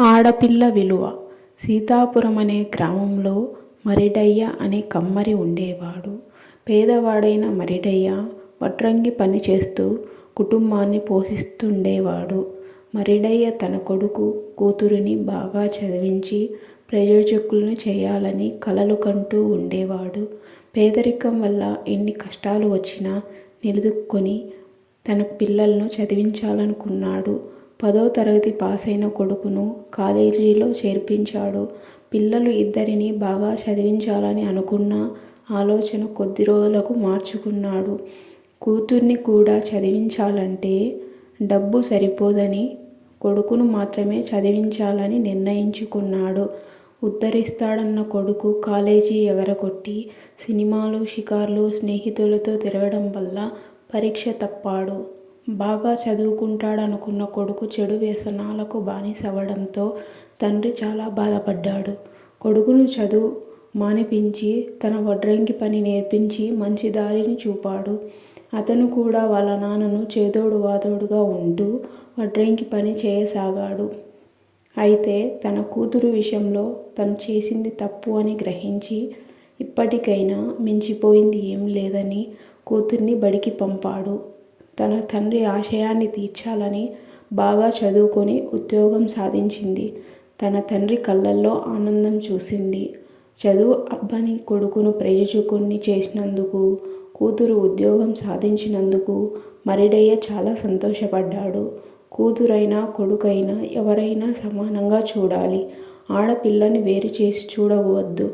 ఆడపిల్ల విలువ సీతాపురం అనే గ్రామంలో మరిడయ్య అనే కమ్మరి ఉండేవాడు. పేదవాడైన మరిడయ్య వడ్రంగి పని చేస్తూ కుటుంబాన్ని పోషిస్తుండేవాడు. మరిడయ్య తన కొడుకు, కూతురిని బాగా చదివించి ప్రయోజకుల్ని చేయాలని కలలు కంటూ ఉండేవాడు. పేదరికం వల్ల ఎన్ని కష్టాలు వచ్చినా నిలుదుక్కొని తన పిల్లలను చదివించాలనుకున్నాడు. పదో తరగతి పాసైన కొడుకును కాలేజీలో చేర్పించాడు. పిల్లలు ఇద్దరినీ బాగా చదివించాలని అనుకున్న ఆలోచన కొద్ది రోజులకు మార్చుకున్నాడు. కూతుర్ని కూడా చదివించాలంటే డబ్బు సరిపోదని కొడుకును మాత్రమే చదివించాలని నిర్ణయించుకున్నాడు. ఉద్ధరిస్తాడన్న కొడుకు కాలేజీ ఎగరగొట్టి సినిమాలు, షికార్లు, స్నేహితులతో తిరగడం వల్ల పరీక్ష తప్పాడు. బాగా చదువుకుంటాడనుకున్న కొడుకు చెడు వ్యసనాలకు బానిసవడంతో తండ్రి చాలా బాధపడ్డాడు. కొడుకును చదువు మానిపించి తన వడ్రంగి పని నేర్పించి మంచి దారిని చూపాడు. అతను కూడా వాళ్ళ నాన్నను చేదోడు వాదోడుగా ఉంటూ వడ్రంగి పని చేయసాగాడు. అయితే తన కూతురు విషయంలో తను చేసింది తప్పు అని గ్రహించి ఇప్పటికైనా మించిపోయింది ఏం లేదని కూతుర్ని బడికి పంపాడు. తన తండ్రి ఆశయాన్ని తీర్చాలని బాగా చదువుకొని ఉద్యోగం సాధించింది. తన తండ్రి కళ్ళల్లో ఆనందం చూసింది. చదువు అబ్బని కొడుకును ప్రయోజకుణ్ణి చేసినందుకు, కూతురు ఉద్యోగం సాధించినందుకు మరిడయ్య చాలా సంతోషపడ్డాడు. కూతురైనా, కొడుకైనా ఎవరైనా సమానంగా చూడాలి. ఆడపిల్లని వేరు చేసి చూడవద్దు.